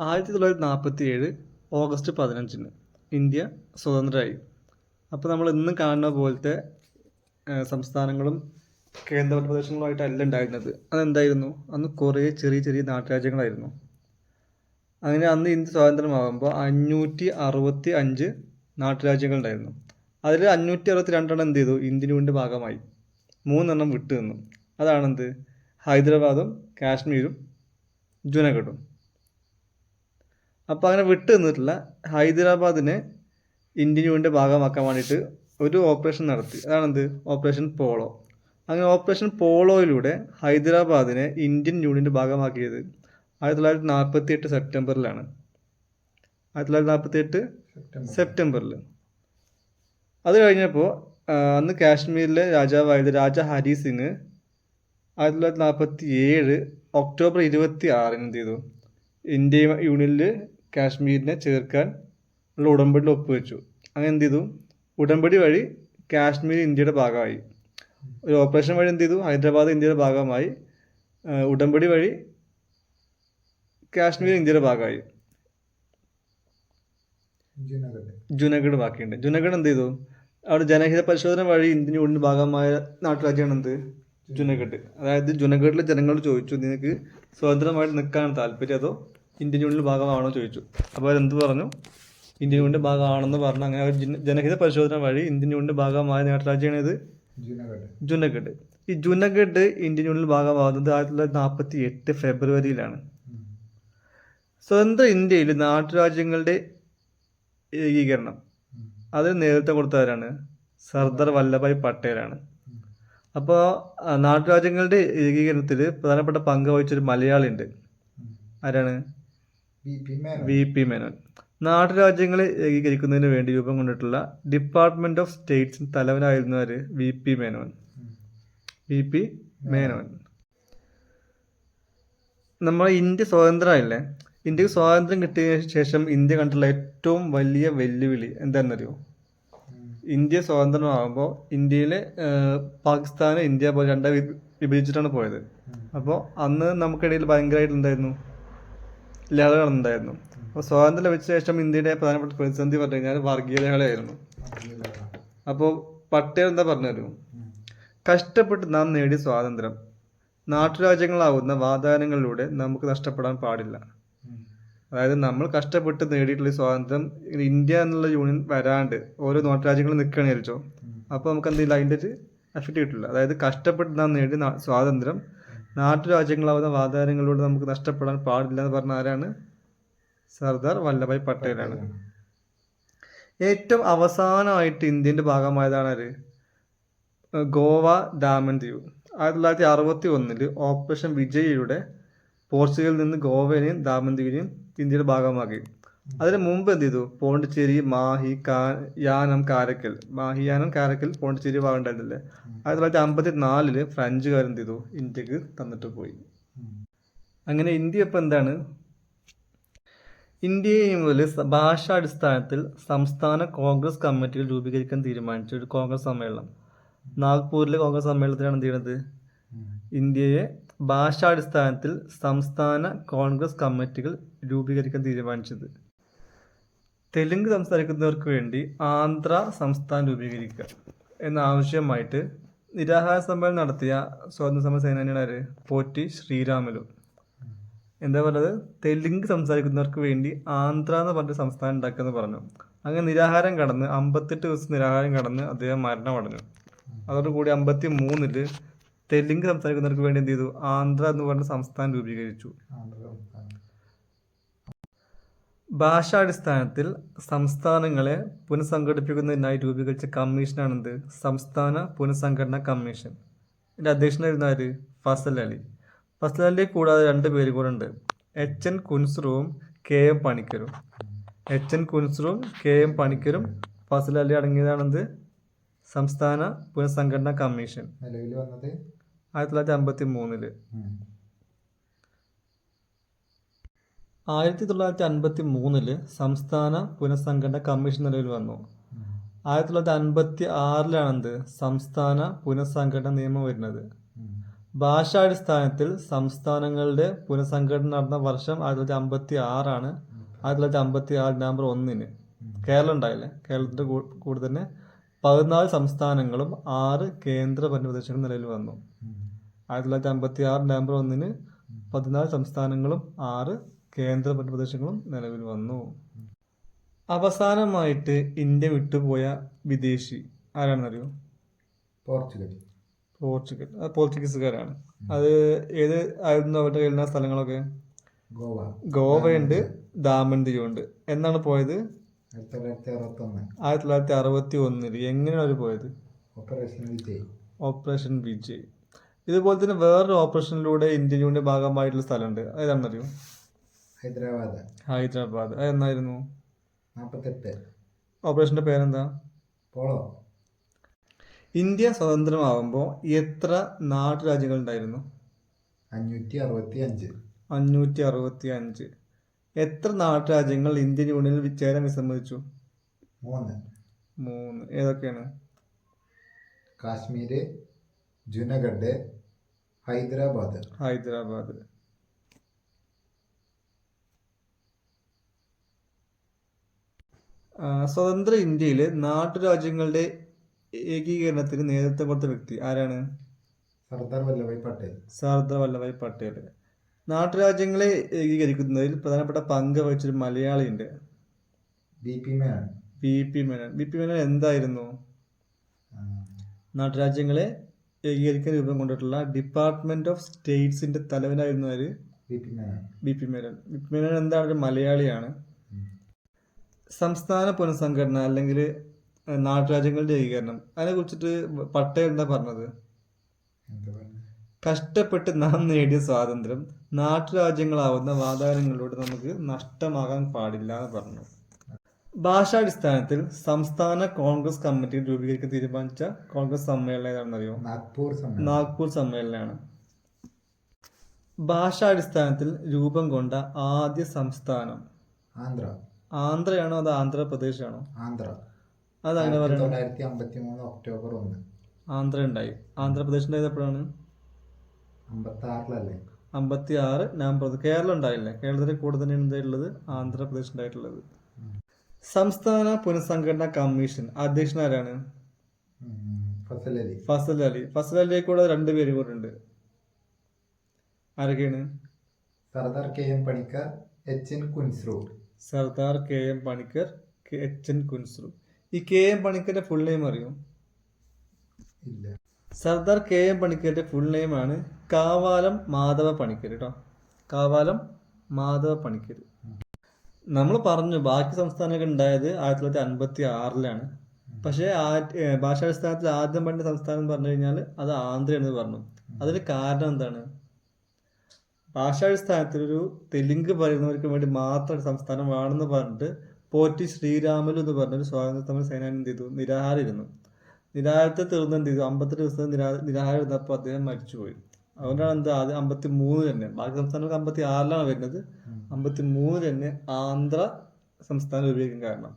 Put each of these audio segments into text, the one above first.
ആയിരത്തി തൊള്ളായിരത്തി നാൽപ്പത്തി ഏഴ് ഓഗസ്റ്റ് പതിനഞ്ചിന് ഇന്ത്യ സ്വതന്ത്രമായി അപ്പോൾ നമ്മൾ ഇന്ന് കാണുന്ന പോലത്തെ സംസ്ഥാനങ്ങളും കേന്ദ്രഭരണ പ്രദേശങ്ങളുമായിട്ടല്ല ഉണ്ടായിരുന്നത്. അതെന്തായിരുന്നു? അന്ന് കുറേ ചെറിയ ചെറിയ നാട്ടുരാജ്യങ്ങളായിരുന്നു. അങ്ങനെ അന്ന് ഇന്ത്യ സ്വാതന്ത്ര്യമാകുമ്പോൾ അഞ്ഞൂറ്റി അറുപത്തി അഞ്ച് നാട്ടുരാജ്യങ്ങളുണ്ടായിരുന്നു. അതിൽ അഞ്ഞൂറ്റി അറുപത്തി രണ്ടെണ്ണം എന്ത് ചെയ്തു? ഇന്ത്യയുടെ ഭാഗമായി. മൂന്നെണ്ണം വിട്ടു നിന്നു അതാണെന്ത്? ഹൈദരാബാദും കാശ്മീരും ജുനഗഡും. അപ്പോൾ അങ്ങനെ വിട്ടു നിന്നിട്ടില്ല. ഹൈദരാബാദിനെ ഇന്ത്യൻ ഭാഗമാക്കാൻ വേണ്ടിയിട്ട് ഒരു ഓപ്പറേഷൻ നടത്തി. അതാണെന്ത്? Operation Polo. അങ്ങനെ ഓപ്പറേഷൻ പോളോയിലൂടെ ഹൈദരാബാദിനെ ഇന്ത്യൻ യൂണിയന്റെ ഭാഗമാക്കിയത് ആയിരത്തി തൊള്ളായിരത്തി നാൽപ്പത്തി എട്ട് സെപ്റ്റംബറിലാണ്. ആയിരത്തി തൊള്ളായിരത്തി നാൽപ്പത്തി എട്ട് സെപ്റ്റംബറിൽ അത് കഴിഞ്ഞപ്പോൾ അന്ന് കാശ്മീരിലെ രാജാവായത് രാജ ഹരി സിംഗ് ആയിരത്തി തൊള്ളായിരത്തി നാൽപ്പത്തി ഏഴ് ഒക്ടോബർ ഇരുപത്തി ആറിന് എന്ത് ചെയ്തു? ഇന്ത്യ യൂണിയനിൽ കാശ്മീരിനെ ചേർക്കാൻ ഉള്ള ഉടമ്പടിയിൽ ഒപ്പുവെച്ചു. അങ്ങനെ എന്ത് ചെയ്തു? ഉടമ്പടി വഴി കാശ്മീർ ഇന്ത്യയുടെ ഭാഗമായി. ഒരു ഓപ്പറേഷൻ വഴി എന്ത് ചെയ്തു? ഹൈദരാബാദ് ഇന്ത്യയുടെ ഭാഗമായി. ഉടമ്പടി വഴി കാശ്മീർ ഇന്ത്യയുടെ ഭാഗമായി. ജുനഗഡ്. ബാക്കിയുണ്ട്. ജുനഗഡ് എന്ത് ചെയ്തു? അവിടെ ജനഹിത പരിശോധന വഴി ഇന്ത്യൻ യൂണിയൻ ഭാഗമായ നാട്ടുരാജ്യമാണ് എന്ത്? ജുനഗഡ്. അതായത് ജുനഗഡിലെ ജനങ്ങൾ ചോദിച്ചു നിങ്ങൾക്ക് സ്വതന്ത്രമായിട്ട് നിൽക്കാൻ താല്പര്യം അതോ ഇന്ത്യൻ യൂണിയന്റെ ഭാഗമാണോ ചോദിച്ചു. അപ്പോൾ അവരെന്ത് പറഞ്ഞു? ഇന്ത്യൻ യൂണിയന്റെ ഭാഗമാണെന്ന് പറഞ്ഞു. അങ്ങനെ ജനഹിത പരിശോധന വഴി ഇന്ത്യൻ യൂണിയന്റെ ഭാഗമായ നാട്ടുരാജ്യമാണ് ഇത് ജുനഗഡ്. ഈ ജുനഗഡ് ഇന്ത്യൻ യൂണിയൻ ഭാഗമാകുന്നത് ആയിരത്തി തൊള്ളായിരത്തി നാൽപ്പത്തി എട്ട് ഫെബ്രുവരിയിലാണ് സ്വതന്ത്ര ഇന്ത്യയിൽ നാട്ടുരാജ്യങ്ങളുടെ ഏകീകരണം. അതിന് നേതൃത്വം കൊടുത്തവരാണ്. സർദാർ വല്ലഭായ് പട്ടേലാണ്. അപ്പോൾ നാട്ടുരാജ്യങ്ങളുടെ ഏകീകരണത്തിൽ പ്രധാനപ്പെട്ട പങ്ക് വഹിച്ചൊരു മലയാളിയുണ്ട്. ആരാണ്? V P Menon. നാട്ടുരാജ്യങ്ങളെ ഏകീകരിക്കുന്നതിന് വേണ്ടി രൂപം കൊണ്ടിട്ടുള്ള department of states തലവനായിരുന്നവർ V P Menon. V P Menon. നമ്മളെ ഇന്ത്യ സ്വതന്ത്രമായില്ലേ ഇന്ത്യയ്ക്ക് സ്വാതന്ത്ര്യം കിട്ടിയ ശേഷം ഇന്ത്യ കണ്ടിട്ടുള്ള ഏറ്റവും വലിയ വെല്ലുവിളി എന്താണെന്നറിയോ? ഇന്ത്യ സ്വതന്ത്രമാകുമ്പോൾ ഇന്ത്യയിലെ പാകിസ്ഥാന് ഇന്ത്യ പോലെ രണ്ടായി വിഭജിച്ചിട്ടാണ് പോയത്. അപ്പോൾ അന്ന് നമുക്കിടയിൽ ഭയങ്കരമായിട്ടുണ്ടായിരുന്നു ലഹള ഉണ്ടായിരുന്നു അപ്പോൾ സ്വാതന്ത്ര്യം ലഭിച്ച ശേഷം ഇന്ത്യയുടെ പ്രധാനപ്പെട്ട പ്രതിസന്ധി പറഞ്ഞു കഴിഞ്ഞാൽ വർഗീയ ലഹളയായിരുന്നു അപ്പോൾ പട്ടേൽ എന്താ പറഞ്ഞു കഷ്ടപ്പെട്ട് നാം നേടിയ സ്വാതന്ത്ര്യം. നാട്ടുരാജ്യങ്ങളാവുന്ന വാതായനങ്ങളിലൂടെ നമുക്ക് നഷ്ടപ്പെടാൻ പാടില്ല. അതായത് നമ്മൾ കഷ്ടപ്പെട്ട് നേടിയിട്ടുള്ള സ്വാതന്ത്ര്യം ഇന്ത്യ എന്നുള്ള യൂണിയൻ വരാണ്ട് ഓരോ നാട്ടുരാജ്യങ്ങൾ നിൽക്കുകയാണ് വിചാരിച്ചോ? അപ്പോൾ നമുക്ക് എന്തെങ്കിലും അതിന്റെ ഒരു എഫക്റ്റ് കിട്ടില്ല. അതായത് കഷ്ടപ്പെട്ട് നാം നേടിയ സ്വാതന്ത്ര്യം നാട്ടുരാജ്യങ്ങളാവുന്ന വാതായനങ്ങളിലൂടെ നമുക്ക് നഷ്ടപ്പെടാൻ പാടില്ല എന്ന് പറഞ്ഞ ആരാണ്? സർദാർ വല്ലഭായ് പട്ടേലാണ്. ഏറ്റവും അവസാനമായിട്ട് ഇന്ത്യന്റെ ഭാഗമായതാണ് ആര്? ഗോവ ഡാമൻ ദ്വീപ്. ആയിരത്തി തൊള്ളായിരത്തി അറുപത്തി ഒന്നിൽ ഓപ്പറേഷൻ വിജയിലൂടെ പോർച്ചുഗലിൽ നിന്ന് ഗോവയെയും ദാമൻ ദ്വീപിനെയും ഇന്ത്യയുടെ ഭാഗമാക്കി. അതിന് മുമ്പ് എന്ത് ചെയ്തു? പോണ്ടിച്ചേരി മാഹി കാ യാനം കാരക്കൽ. മാഹി യാനം കാരക്കൽ പോണ്ടിച്ചേരി ഭാഗം ഉണ്ടായിരുന്നില്ലേ? ആയിരത്തി തൊള്ളായിരത്തി അമ്പത്തി നാലിൽ ഫ്രഞ്ചുകാർ എന്ത് ചെയ്തു? ഇന്ത്യയ്ക്ക് തന്നിട്ട് പോയി. അങ്ങനെ ഇന്ത്യ ഇപ്പം എന്താണ്? ഇന്ത്യയെ മുതൽ ഭാഷാടിസ്ഥാനത്തിൽ സംസ്ഥാന കോൺഗ്രസ് കമ്മിറ്റികൾ രൂപീകരിക്കാൻ തീരുമാനിച്ച ഒരു കോൺഗ്രസ് സമ്മേളനം. നാഗ്പൂരിലെ കോൺഗ്രസ് സമ്മേളനത്തിലാണ് എന്ത് ചെയ്യുന്നത് ഇന്ത്യയെ ഭാഷാടിസ്ഥാനത്തിൽ സംസ്ഥാന കോൺഗ്രസ് കമ്മിറ്റികൾ രൂപീകരിക്കാൻ തീരുമാനിച്ചത്. തെലുങ്ക് സംസാരിക്കുന്നവർക്ക് വേണ്ടി ആന്ധ്ര സംസ്ഥാനം രൂപീകരിക്കുക എന്ന ആവശ്യമായിട്ട് നിരാഹാര സമ്മേളനം നടത്തിയ സ്വാതന്ത്ര്യ സമര സേനാനിയാണ് ആര്? പോറ്റി ശ്രീരാമലു. എന്താ പറയുന്നത് തെലുങ്ക് സംസാരിക്കുന്നവർക്ക് വേണ്ടി ആന്ധ്ര എന്ന് പറഞ്ഞ സംസ്ഥാനം ഉണ്ടാക്കുമെന്ന് പറഞ്ഞു. അങ്ങനെ നിരാഹാരം കടന്ന് അമ്പത്തെട്ട് ദിവസം നിരാഹാരം കടന്ന് അദ്ദേഹം മരണമടഞ്ഞു അതോടുകൂടി അമ്പത്തി മൂന്നിൽ തെലുങ്ക് സംസാരിക്കുന്നവർക്ക് വേണ്ടി എന്ത് ചെയ്തു? ആന്ധ്ര എന്ന് പറഞ്ഞ സംസ്ഥാനം രൂപീകരിച്ചു. ഭാഷാടിസ്ഥാനത്തിൽ സംസ്ഥാനങ്ങളെ പുനഃസംഘടിപ്പിക്കുന്നതിനായി രൂപീകരിച്ച കമ്മീഷനാണെന്ത്? സംസ്ഥാന പുനഃസംഘടന കമ്മീഷൻ. എന്റെ അധ്യക്ഷനായിരുന്ന ആര് ഫസൽ അലി. ഫസൽ അലി കൂടാതെ രണ്ട് പേര് കൂടെ ഉണ്ട്. എച്ച് എൻ കുൻസ്രുവും കെ എം പണിക്കരും. എച്ച് എൻ കുൻസ്രുവും കെ എം പണിക്കരും ഫസൽ അലി അടങ്ങിയതാണെന്ത്? സംസ്ഥാന പുനഃസംഘടന കമ്മീഷൻ. ആയിരത്തി തൊള്ളായിരത്തി അമ്പത്തി മൂന്നിൽ. ആയിരത്തി തൊള്ളായിരത്തി അൻപത്തി മൂന്നിൽ സംസ്ഥാന പുനഃസംഘടന കമ്മീഷൻ നിലവിൽ വന്നു. ആയിരത്തി തൊള്ളായിരത്തി അൻപത്തി ആറിലാണെന്ത് സംസ്ഥാന പുനഃസംഘടന നിയമം വരുന്നത്. ഭാഷാടിസ്ഥാനത്തിൽ സംസ്ഥാനങ്ങളുടെ പുനഃസംഘടന നടന്ന വർഷം ആയിരത്തി തൊള്ളായിരത്തി അമ്പത്തി ആറാണ് ആയിരത്തി തൊള്ളായിരത്തി അമ്പത്തി ആറ് നവംബർ ഒന്നിന് കേരളം ഉണ്ടായില്ലേ? കേരളത്തിന്റെ കൂടെ തന്നെ പതിനാല് സംസ്ഥാനങ്ങളും ആറ് കേന്ദ്ര ഭരണപ്രദേശങ്ങളും നിലവിൽ വന്നു. ആയിരത്തി തൊള്ളായിരത്തി അമ്പത്തി ആറ് നവംബർ ഒന്നിന് പതിനാല് സംസ്ഥാനങ്ങളും ആറ് കേന്ദ്ര ഭരണപ്രദേശങ്ങളും നിലവിൽ വന്നു. അവസാനമായിട്ട് ഇന്ത്യ വിട്ടുപോയ വിദേശി ആരാണെന്നറിയോ പോർച്ചുഗൽ. പോർച്ചുഗൽ. പോർച്ചുഗീസുകാരാണ്. അത് ഏത് ആയിരുന്നു അവരുടെ കയ്യിലുള്ള സ്ഥലങ്ങളൊക്കെ? ഗോവ. ഗോവയുണ്ട് ദാമൻ ദിയുണ്ട് എന്നാണ് പോയത്? ആയിരത്തി തൊള്ളായിരത്തി അറുപത്തൊന്ന് ആയിരത്തി തൊള്ളായിരത്തി അറുപത്തി ഒന്നിൽ എങ്ങനെയാണ് അവർ പോയത്? ഓപ്പറേഷൻ വിജയ്. ഓപ്പറേഷൻ വിജയ്. ഇതുപോലെ തന്നെ വേറൊരു ഓപ്പറേഷനിലൂടെ ഇന്ത്യൻ യൂണിയന്റെ ഭാഗമായിട്ടുള്ള സ്ഥലമുണ്ട്. ഏതാണെന്നറിയോ ഹൈദരാബാദ്. ഹൈദരാബാദ്. അത് എന്നായിരുന്നു? നാൽപ്പത്തെട്ട് ഓപ്പറേഷന്റെ പേരെന്താ? പോളോ. ഇന്ത്യ സ്വതന്ത്രമാകുമ്പോൾ എത്ര നാട്ടുരാജ്യങ്ങൾ ഉണ്ടായിരുന്നു അഞ്ഞൂറ്റി അറുപത്തി അഞ്ച് അഞ്ഞൂറ്റി അറുപത്തി അഞ്ച് എത്ര നാട്ടുരാജ്യങ്ങൾ ഇന്ത്യൻ യൂണിയനിൽ ചേരാൻ വിസമ്മതിച്ചു? മൂന്ന്. മൂന്ന്. ഏതൊക്കെയാണ്? കാശ്മീർ ജുനഗഡ് ഹൈദരാബാദ്. ഹൈദരാബാദ്. സ്വതന്ത്ര ഇന്ത്യയിലെ നാട്ടുരാജ്യങ്ങളുടെ ഏകീകരണത്തിന് നേതൃത്വം കൊടുത്ത വ്യക്തി ആരാണ്? സർദാർ വല്ലഭായ് പട്ടേൽ. സർദാർ വല്ലഭായ് പട്ടേൽ. നാട്ടുരാജ്യങ്ങളെ ഏകീകരിക്കുന്നതിൽ പ്രധാനപ്പെട്ട പങ്ക് വഹിച്ചൊരു മലയാളിയുണ്ട് B P Menon. B P Menon. B P Menon എന്തായിരുന്നു? നാട്ടുരാജ്യങ്ങളെ ഏകീകരിക്കാൻ രൂപം കൊണ്ടിട്ടുള്ള ഡിപ്പാർട്ട്മെന്റ് ഓഫ് സ്റ്റേറ്റ്സിന്റെ തലവനായിരുന്നു ആര്? B P Menon. B P Menon. B P Menon എന്താണ്? ഒരു മലയാളിയാണ്. സംസ്ഥാന പുനഃസംഘടന അല്ലെങ്കിൽ നാട്ടുരാജ്യങ്ങളുടെ ഏകീകരണം അതിനെ കുറിച്ചിട്ട് പട്ടേൽ എന്താ പറഞ്ഞത്? കഷ്ടപ്പെട്ട് നാം നേടിയ സ്വാതന്ത്ര്യം നാട്ടുരാജ്യങ്ങളാവുന്ന വാതായനങ്ങളിലൂടെ നമുക്ക് നഷ്ടമാകാൻ പാടില്ല എന്ന് പറഞ്ഞു. ഭാഷാടിസ്ഥാനത്തിൽ സംസ്ഥാന കോൺഗ്രസ് കമ്മിറ്റി രൂപീകരിക്കാൻ തീരുമാനിച്ച കോൺഗ്രസ് സമ്മേളനം ഏതാണെന്നറിയോ? നാഗ്പൂർ നാഗ്പൂർ സമ്മേളനമാണ്. ഭാഷാടിസ്ഥാനത്തിൽ രൂപം കൊണ്ട ആദ്യ സംസ്ഥാനം ആന്ധ്ര. ആന്ധ്രയാണോ അതോ ആന്ധ്രാപ്രദേശാണോ? ആന്ധ്ര. അത് അങ്ങനെ തൊള്ളായിരത്തി അമ്പത്തി മൂന്ന് ഒക്ടോബർ ഒന്ന്. ആന്ധ്ര ഉണ്ടായി ആന്ധ്രാപ്രദേശ് ഉണ്ടായത് എപ്പോഴാണ്? അമ്പത്തി ആറിലല്ലേ അമ്പത്തി ആറ് നവംബർ കേരളം ഉണ്ടായില്ലേ കേരളത്തിൽ കൂടുതൽ തന്നെ എന്തായിട്ടുള്ളത് ആന്ധ്രാപ്രദേശ് ഉണ്ടായിട്ടുള്ളത് സംസ്ഥാന പുനഃസംഘടനാ കമ്മീഷൻ അധ്യക്ഷൻ ആരാണ് ഫസൽ അലി ഫസൽ അലി ഫസൽ അലിയെ കൂടെ രണ്ട് പേര് കൂടെ ഉണ്ട്. ആരൊക്കെയാണ്? Sardar K M Panikkar H N Kunzru. Sardar K M Panikkar K H N Kunzru. ഈ കെ എം പണിക്കരുടെ ഫുൾ നെയിം അറിയോ? ഇല്ല. സർദാർ കെ എം പണിക്കരുടെ ഫുൾ നെയിം ആണ് കാവാലം മാധവ പണിക്കർ കേട്ടോ കാവാലം മാധവ പണിക്കർ. നമ്മൾ പറഞ്ഞു ബാക്കി സംസ്ഥാനങ്ങൾ ഉണ്ടായത് ആയിരത്തി തൊള്ളായിരത്തി അൻപത്തി ആറിലാണ് പക്ഷേ ഭാഷാടിസ്ഥാനത്തിൽ ആദ്യം പണ്ട സംസ്ഥാനം പറഞ്ഞു കഴിഞ്ഞാൽ അത് ആന്ധ്രയെന്ന് പറഞ്ഞു. അതിന് കാരണം എന്താണ്? ഭാഷാടിസ്ഥാനത്തിൽ ഒരു തെലുങ്ക് പറയുന്നവർക്ക് വേണ്ടി മാത്രം ഒരു സംസ്ഥാനം വേണമെന്ന് പറഞ്ഞിട്ട് പോറ്റി ശ്രീരാമലു എന്ന് പറഞ്ഞൊരു സ്വാതന്ത്ര്യ സേനാനി എന്ത് ചെയ്തു? നിരാഹാരം ഇരുന്നു നിരാഹാരത്തെ തീർന്ന് എന്ത് ചെയ്തു? അമ്പത്തെട്ട് ദിവസം നിരാ നിരാഹാരം ഇരുന്നപ്പോൾ അദ്ദേഹം മരിച്ചുപോയി. അതുകൊണ്ടാണ് എന്താ അത് അമ്പത്തി മൂന്ന് തന്നെ. ബാക്കി സംസ്ഥാനങ്ങൾക്ക് അമ്പത്തി ആറിലാണ് വരുന്നത്. അമ്പത്തി മൂന്ന് തന്നെ ആന്ധ്ര സംസ്ഥാനം രൂപീകരിക്കാൻ കാരണം.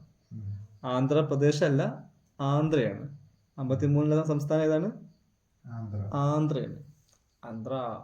ആന്ധ്രാപ്രദേശ് അല്ല ആന്ധ്രയാണ്. അമ്പത്തി മൂന്നിലെ സംസ്ഥാനം ഏതാണ്? ആന്ധ്ര. ആന്ധ്രയാണ്. ആന്ധ്ര.